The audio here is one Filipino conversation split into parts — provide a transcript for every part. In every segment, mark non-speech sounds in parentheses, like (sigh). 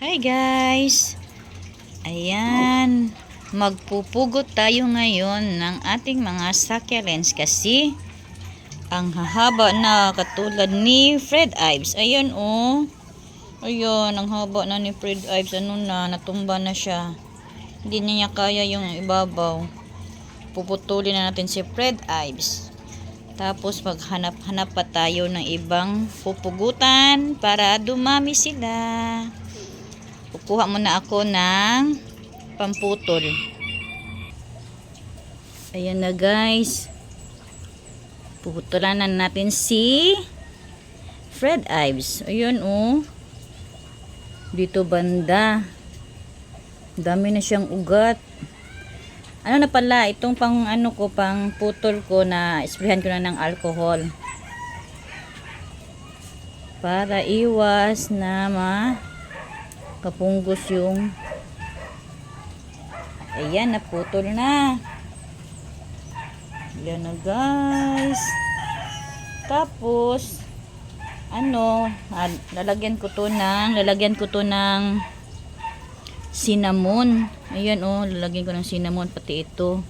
Hi guys! Ayan, magpupugot tayo ngayon ng ating mga succulents kasi ang hahaba na katulad ni Fred Ives. Ayan oh. Ayan, ang haba na ni Fred Ives. Ano na, natumba na siya. Hindi niya kaya yung ibabaw. Puputulin na natin si Fred Ives. Tapos maghanap-hanap pa tayo ng ibang pupugutan para dumami sila. Kukuha muna ako ng pamputol. Ayan na guys. Puputulan na natin si Fred Ives. Ayun oh. Dito banda. Dami na siyang ugat. Ano na pala, itong pang ano ko, pang putol ko na isprihan ko na ng alcohol. Para iwas na ma kapunggos yung ayan naputol na. Yan na guys. Tapos ano lalagyan ko to ng lalagyan ko to ng cinnamon. Ayan oh lalagyan ko ng cinnamon pati ito.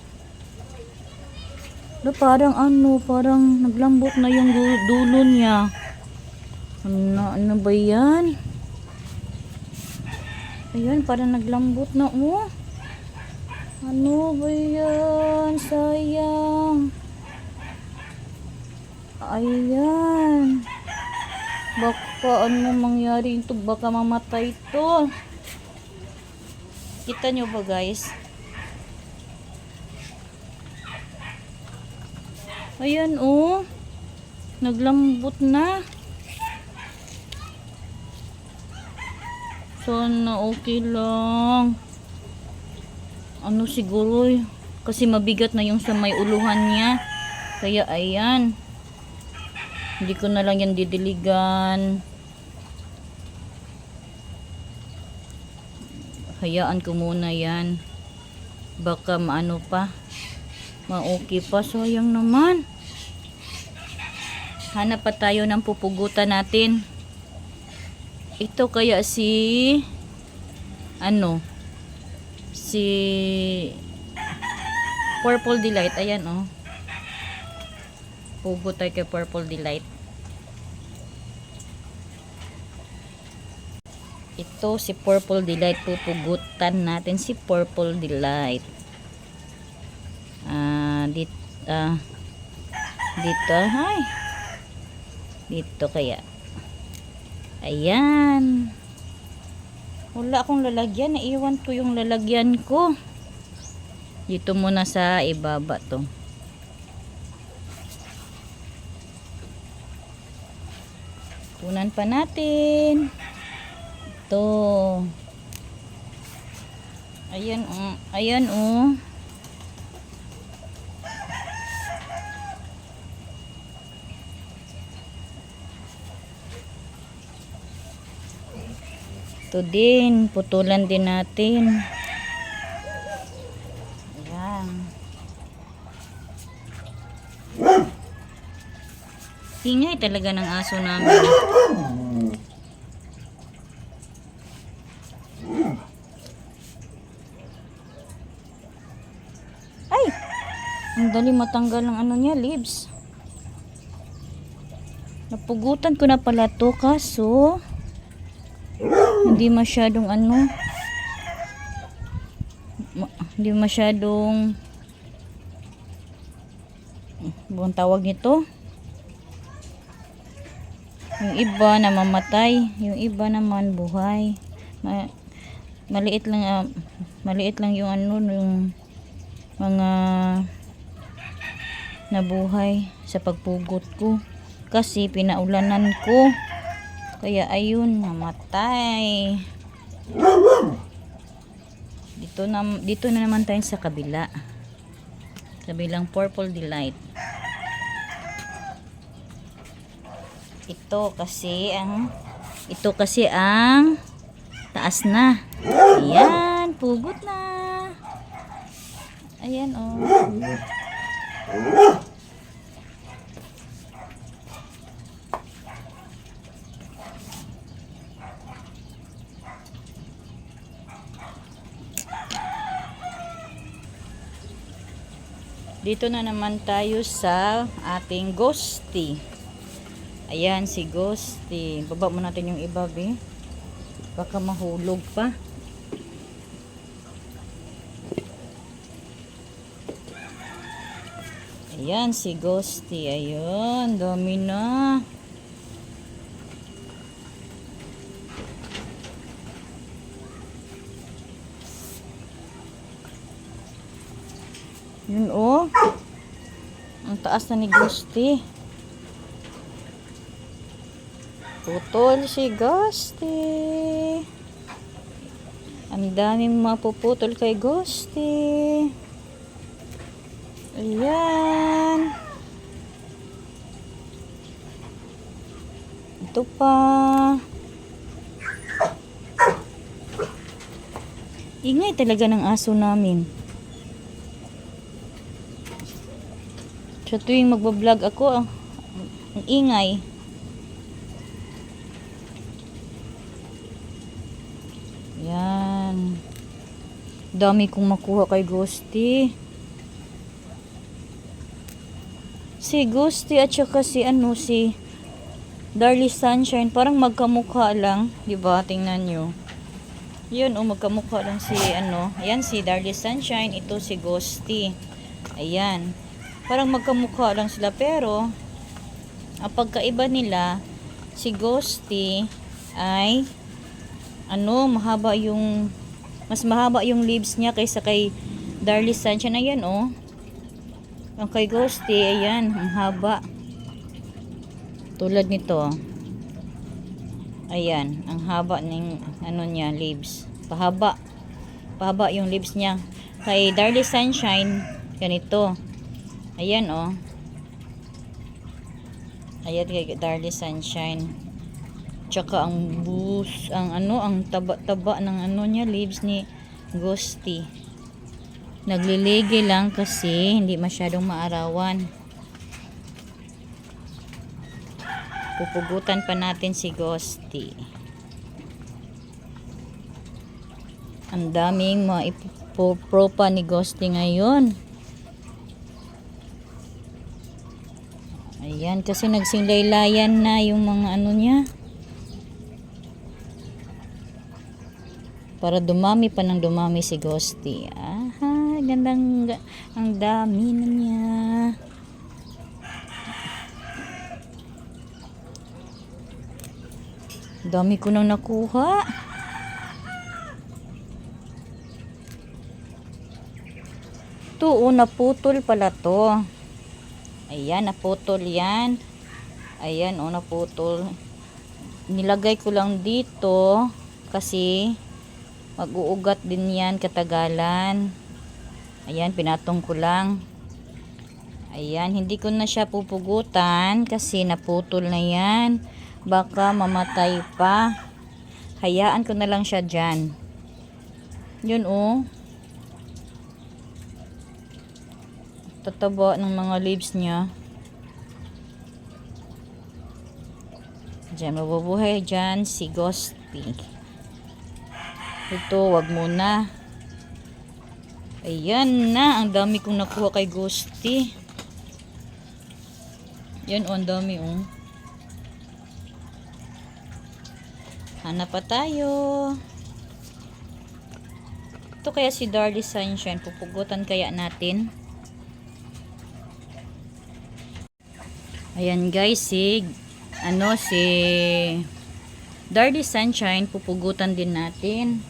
Na parang ano parang naglambot na yung du- dulo niya. Ano, ano ba yan Ayan, parang naglambot na, oh. Ano ba yan? Sayang. Ayan. Baka ano mangyari ito? Baka mamatay ito. Kita nyo ba guys? Ayan, oh. Naglambot na. Sana okay lang. Ano siguro eh, kasi mabigat na yung sa may uluhan niya. Kaya ayan. Hindi ko na lang yan didiligan. Hayaan ko muna yan. Baka maano pa. Ma-okay pa. Sayang naman. Hanap pa tayo ng pupugutan natin. Ito kaya si ano si Purple Delight. Ayan oh. Pugo tayo kay Purple Delight. Ito si Purple Delight. Pupugutan natin si Purple Delight. Ah, dit ah dito, hay. Dito kaya. Ayan. Wala akong lalagyan. Naiwan ko yung lalagyan ko. Dito muna sa ibaba to. Tunan pa natin. Ito. Ayan, oh. Ayan, oh. Ito din, putulan din natin. Ayan. Ingay talaga ng aso namin. Ay! Ang dali matanggal ng ano niya, leaves. Napugutan ko na pala to kaso hindi masyadong ano. Ma- hindi masyadong buong tawag nito? Yung iba na mamatay yung iba naman buhay. Ma- maliit lang ah, maliit lang yung ano yung mga nabuhay sa pagpugot ko. Kasi pinaulanan ko kaya ayun, namatay. Dito na dito na naman tayo sa kabila. Kabilang Purple Delight. Ito kasi ang ito kasi ang taas na. Ayan, pugot na. Ayan oh. Dito na naman tayo sa ating ghosty. Ayan, si ghosty. Baba mo natin yung iba, be. Baka mahulog pa. Ayan, si ghosty. Ayun, dami na. Yun oh. Ang taas na ni Gusti. Putol si Gusti. Ang daming mapuputol kay Gusti. Ayan. Ito pa. Ingay talaga ng aso namin. Sa tuwing magbablog ako, ang ingay. Yan. Dami kong makuha kay Ghosty. Si Ghosty at saka si ano, si Darly Sunshine, parang magkamukha lang. di ba Tingnan nyo. Yun, oh, magkamukha lang si ano. Ayan, si Darly Sunshine. Ito si Ghosty. Ayan. Parang magkamukha lang sila pero ang pagkaiba nila si Ghosty ay ano, mahaba yung mas mahaba yung leaves niya kaysa kay Darly Sunshine. Ayan oh. Ang kay Ghosty, ayan, ang haba. Tulad nito. Ayan, ang haba ng ano niya, leaves. Pahaba. Pahaba yung leaves niya. Kay Darly Sunshine, ganito. Ayan oh. Ayan kay Darly Sunshine. Tsaka ang bus, ang ano, ang taba-taba ng ano niya, leaves ni Ghosty. Nagliligi lang kasi hindi masyadong maarawan. Pupugutan pa natin si Ghosty. Ang daming mga ipopropa ni Ghosty ngayon. Ayan, kasi nagsinglaylayan na yung mga ano niya. Para dumami pa ng dumami si Ghosty. Aha, gandang, ang dami na niya. Dami ko nang nakuha. Ito, oh, naputol pala to. Ayan, naputol yan. Ayan, oh, naputol. Nilagay ko lang dito kasi mag-uugat din yan katagalan. Ayan, pinatong ko lang. Ayan, hindi ko na siya pupugutan kasi naputol na yan. Baka mamatay pa. Hayaan ko na lang siya dyan. Yun, oh. Tataba ng mga leaves niya. Diyan, mabubuhay dyan si Ghosty. Ito, wag muna. Ayan na, ang dami kong nakuha kay Ghosty. Yan, oh, ang dami, oh. Hanap pa tayo. Ito kaya si Darly Sunshine. Pupugutan kaya natin. Ayan guys, si ano si Dardy Sunshine pupugutan din natin.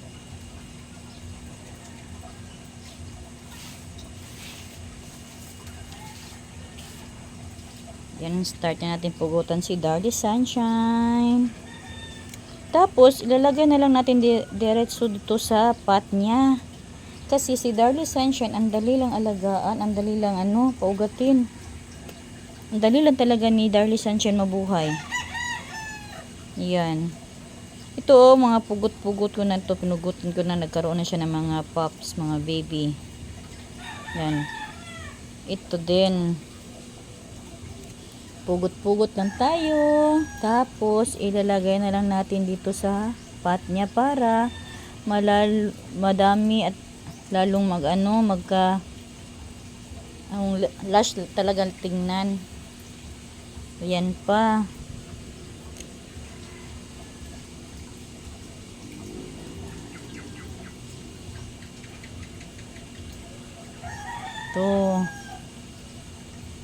Yan, start na natin pugutan si Dardy Sunshine. Tapos, ilalagay na lang natin di diretso dito sa pot niya. Kasi si Darly Sunshine, ang dali lang alagaan, ang dali lang ano, paugatin. Ang dali lang talaga ni Darly Sunshine mabuhay. Yan. Ito oh, mga pugot-pugot ko na to Pinugutin ko na. Nagkaroon na siya ng mga pups, mga baby. Yan. Ito din. Pugot-pugot lang tayo. Tapos, ilalagay na lang natin dito sa pot niya para malal madami at lalong mag ano, magka Ang l- lush talagang tingnan. Ayan pa. To.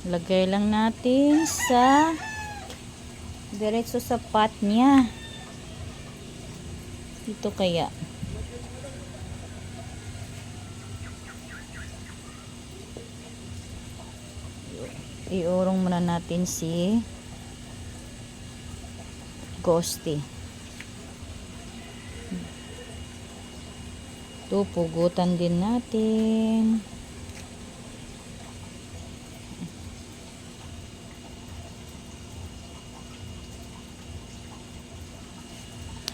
Lagay lang natin sa diretso sa pot niya. Dito kaya. Iurong muna natin si Ghosty. Ito, pugutan din natin.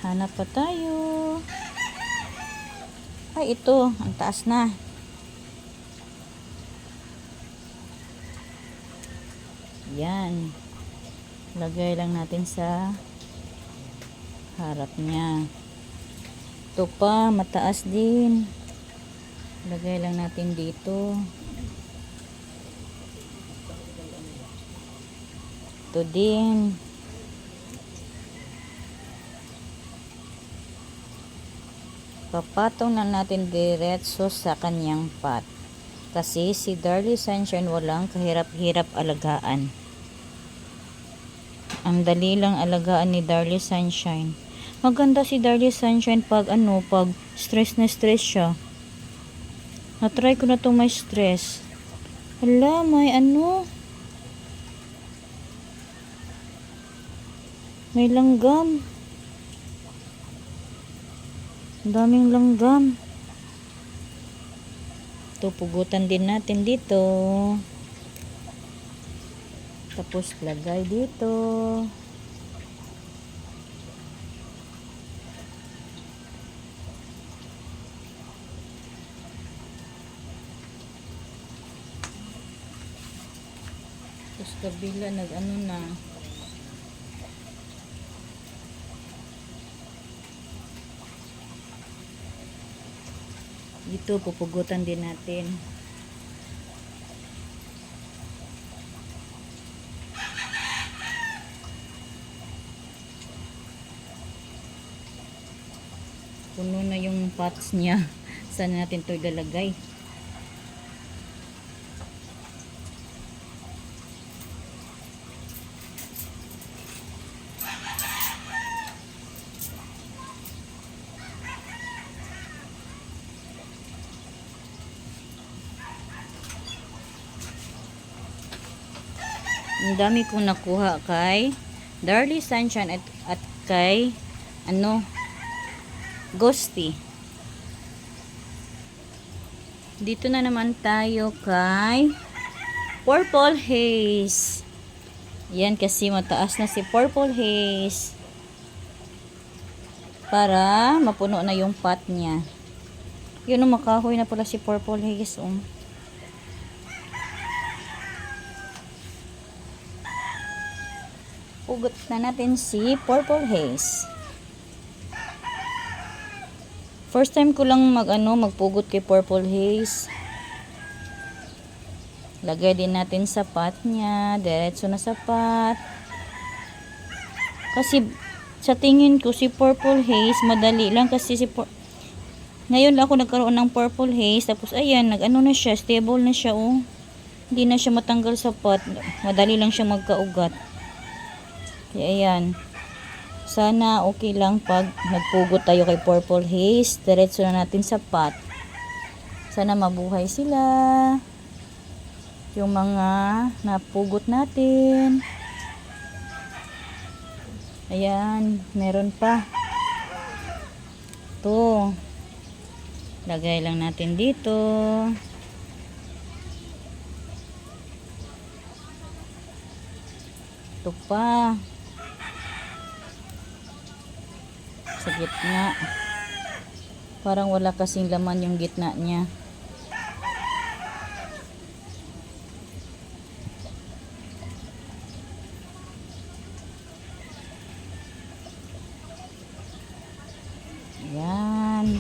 Hanap pa tayo. Ay, ito. Ang taas na. Yan. Lagay lang natin sa harap niya. Ito pa, mataas din. Lagay lang natin dito. Ito din. Papatong na natin diretso sa kanyang pot. Kasi si Darlie Sunshine walang kahirap-hirap alagaan. Ang dali lang alagaan ni Darlie Sunshine. Maganda si Darlie Sunshine pag ano, pag stress na stress siya. Na-try ko na to may stress. Hala, may ano. May langgam. Ang daming langgam. Ito, pugutan din natin dito. Tapos, lagay dito. Tapos, kabila, nag-ano na. Dito, pupugutan din natin. Puno na yung pots niya. (laughs) Saan natin ito ilalagay? Ang dami kong nakuha kay Darlie Sunshine at, at kay ano Ghosty. Dito na naman tayo kay Purple Haze. Yan kasi mataas na si Purple Haze. Para mapuno na yung pot niya. Yun ang makahoy na pala si Purple Haze. Um. Pugot na natin si Purple Haze. First time ko lang mag ano, magpugot kay Purple Haze. Lagay din natin sa pot niya. Diretso na sa pot. Kasi sa tingin ko si Purple Haze, madali lang kasi si Ngayon lang ako nagkaroon ng Purple Haze. Tapos ayan, nag-ano na siya, stable na siya oh. Hindi na siya matanggal sa pot. Madali lang siya magkaugat. Kaya ayan. Sana okay lang pag nagpugot tayo kay Purple Haze. Diretso na natin sa pot. Sana mabuhay sila. Yung mga napugot natin. Ayan. Meron pa. Ito. Lagay lang natin dito. Ito pa. sa gitna. Parang wala kasing laman yung gitna niya. Yan.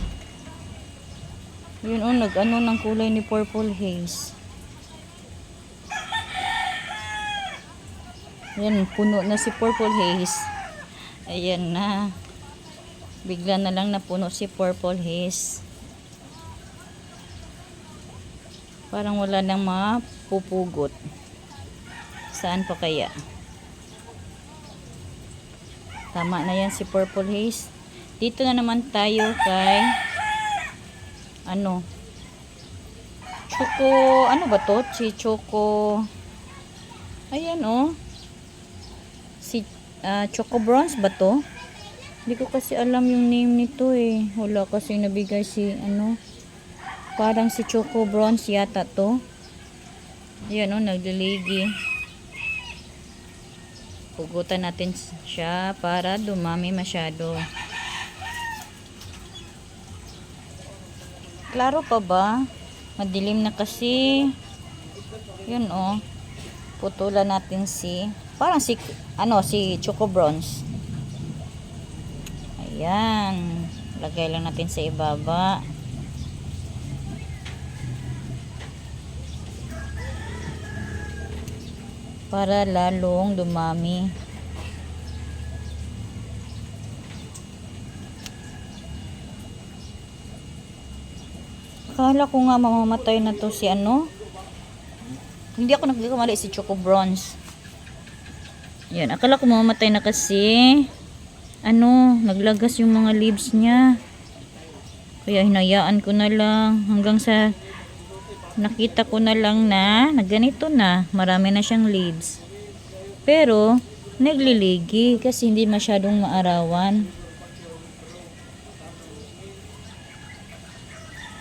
Yun o, nag-ano ng kulay ni Purple Haze. Yan, puno na si Purple Haze. Ayan na. Bigla na lang napuno si Purple Haze. Parang wala nang mapupugot. Saan pa kaya? Tama na yan si Purple Haze. Dito na naman tayo kay ano Choco, ano ba to? Si Choco Ayan oh. Si ah, Choco Bronze ba to? Hindi ko kasi alam yung name nito eh. Wala kasi nabigay si ano. Parang si Choco Bronze yata to. Ayan oh, nagliligi. Pugutan natin siya para dumami masyado. Klaro pa ba? Madilim na kasi. Yun oh. Putulan natin si parang si ano si Choco Bronze. Ayan. Lagay lang natin sa ibaba. Para lalong dumami. Akala ko nga mamamatay na to si ano. Hindi ako nagkamali si Choco Bronze. Yan, akala ko mamamatay na kasi ano, naglagas yung mga leaves niya. Kaya hinayaan ko na lang hanggang sa nakita ko na lang na nagganito na, marami na siyang leaves. Pero nagliligi kasi hindi masyadong maarawan.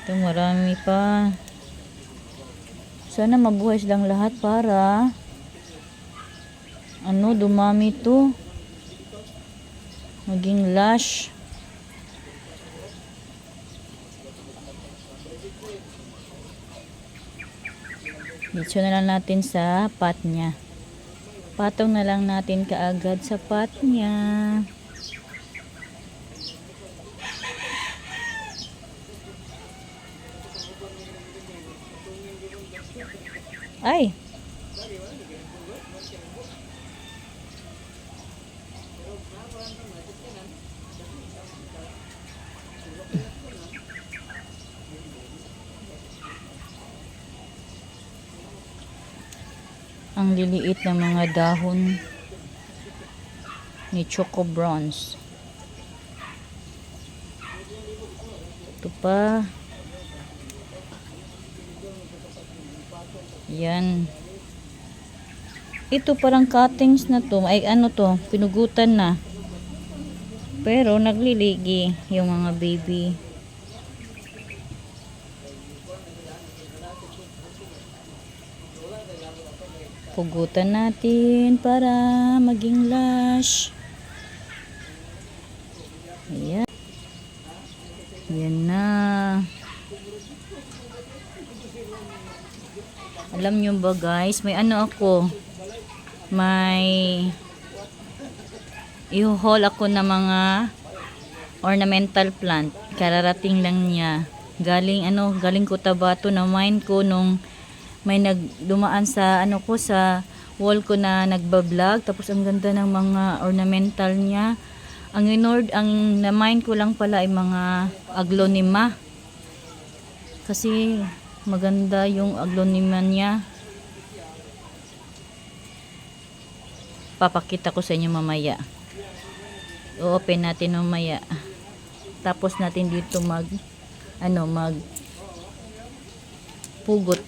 Ito marami pa. Sana mabuhay silang lahat para ano, dumami to. Maging lush. Dito na lang natin sa pot niya. Patong na lang natin kaagad sa pot niya. Ay! Ang liliit ng mga dahon ni Choco Bronze. Ito pa. Yan. Ito parang cuttings na to. Ay ano to, pinugutan na. Pero nagliligi yung mga baby. Pugutan natin para maging lush. Ayan. Ayan na. Alam nyo ba guys, may ano ako, may i-haul ako ng mga ornamental plant. Kararating lang niya. Galing ano, galing ko tabato na mine ko nung may nagdumaan sa ano ko sa wall ko na nagba-vlog tapos ang ganda ng mga ornamental niya. Ang inord ang na-mine ko lang pala ay mga aglonema. Kasi maganda yung aglonema niya. Papakita ko sa inyo mamaya. I-open natin mamaya. Tapos natin dito mag ano mag pugot.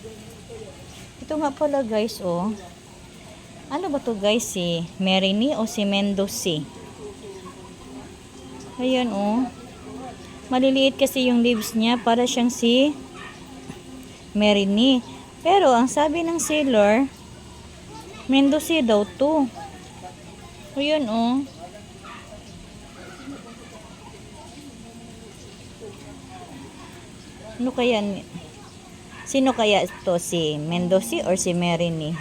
Ito nga pala guys oh. Ano ba to guys si Merini o si Mendozi? Ayan oh. Maliliit kasi yung leaves niya para siyang si Merini. Pero ang sabi ng seller, Mendozi daw to. Ayan oh. Ano kaya ni- Sino kaya to si Mendozi or si Merini?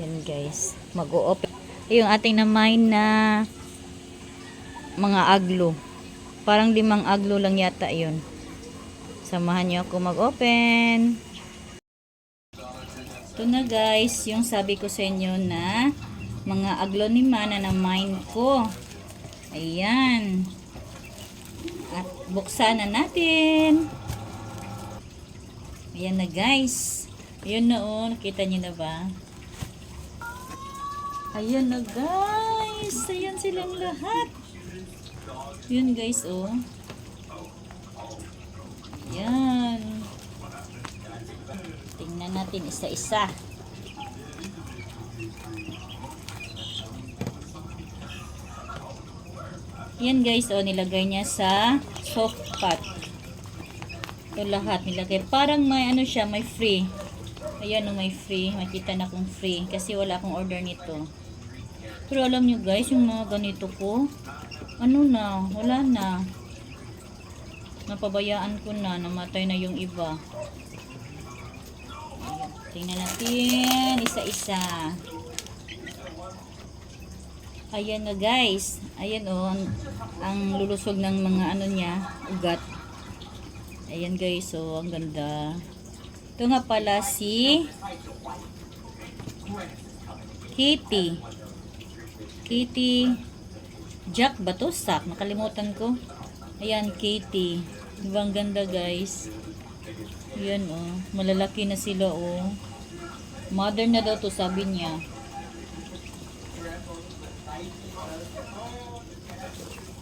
Yan guys, mag-o-open. Yung ating na mine na mga aglo. Parang limang aglo lang yata yun. Samahan niyo ako mag-open. Ito na guys, yung sabi ko sa inyo na mga aglonema na na-mine ko. Ayan. At buksan na natin. Ayan na guys. Ayan na oh, nakita niyo na ba? Ayan na guys. Ayan silang lahat. Yun guys oh. Ayan. Tingnan natin isa-isa. Yan guys, oh, nilagay niya sa soft pot. Ito lahat nilagay. Parang may ano siya, may free. Ayan, oh, may free. Makita na kong free. Kasi wala akong order nito. Pero alam nyo guys, yung mga ganito ko, ano na, wala na. Napabayaan ko na, namatay na yung iba. Ayan, tingnan natin, isa-isa. Ayan na guys. Ayan oh, ang, ang lulusog ng mga ano niya, ugat. Ayan guys, oh, ang ganda. Ito nga pala si Kitty. Kitty Jack ba to? Sak, nakalimutan ko. Ayan, Kitty. Diba ang ganda guys? Ayan oh, malalaki na sila oh. Mother na daw to sabi niya.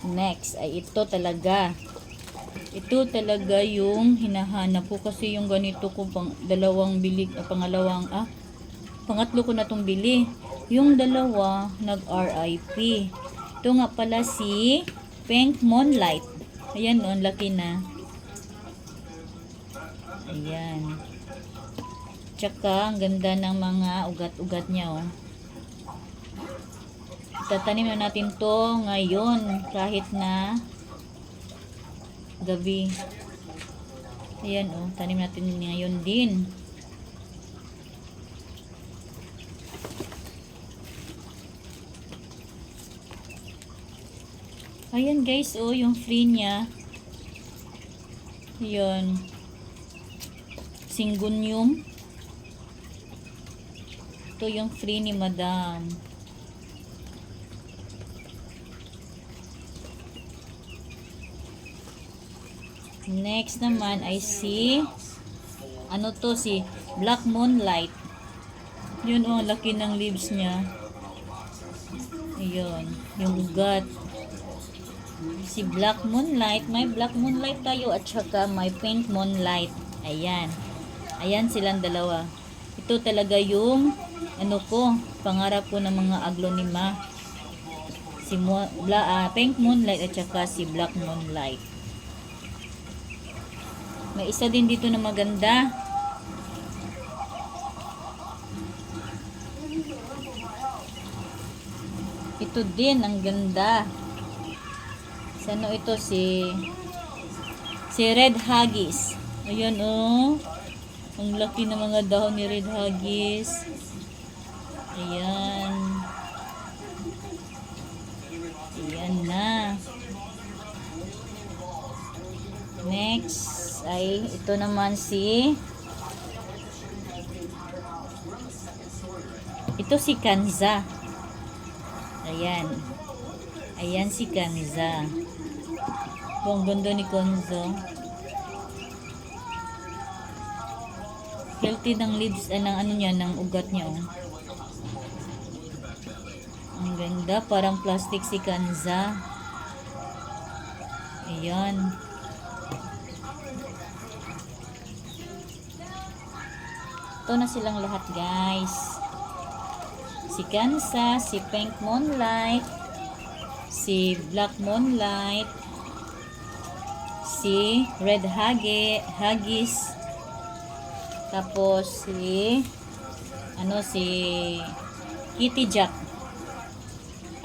Next ay ito talaga. Ito talaga yung hinahanap ko kasi yung ganito ko pang dalawang bilig, ah, pangalawang ah, pangatlo ko na tong bili. Yung dalawa nag-RIP. Ito nga pala si Pink Moonlight. Ayan oh, laki na. Ayan. Tsaka ang ganda ng mga ugat-ugat niya oh. Tatanim na natin to ngayon kahit na gabi. Ayan oh, tanim natin ngayon din. Ayan guys, oh, yung free niya. Ayan. Singonium. Ito yung free ni madam. Next naman ay si ano to si Black Moonlight. Yun oh, laki ng leaves niya. Ayun, yung ugat. Si Black Moonlight, may Black Moonlight tayo at saka may Pink Moonlight. Ayan. Ayan silang dalawa. Ito talaga yung ano ko, pangarap ko ng mga aglonema. Si Mo, Bla, ah, Pink Moonlight at saka si Black Moonlight. May isa din dito na maganda. Ito din, ang ganda. Sano ito si si Red Haggis. Ayan oh. Ang laki ng mga dahon ni Red Haggis. Ayan. Ayan na. Next ay ito naman si ito si Kanza. Ayan. Ayan si Kanza. Ito ang ganda ni Kanza. Healthy ng leaves, ah, ng ano niya, ng ugat niya. Oh. Ang ganda, parang plastic si Kanza. Ayan. Ito na silang lahat guys. Si Kansa, si Pink Moonlight, si Black Moonlight, si Red Hagi, Haggis, tapos si ano si Kitty Jack.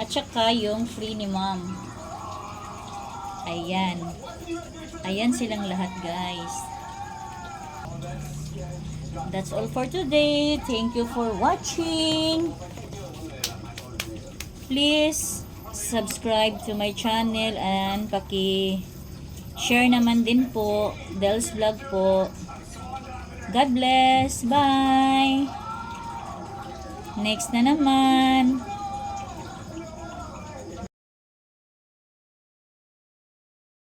At saka yung free ni mom. Ayan. Ayan silang lahat guys. That's all for today. Thank you for watching. Please subscribe to my channel and paki share naman din po. Del's Vlog po. God bless. Bye. Next na naman.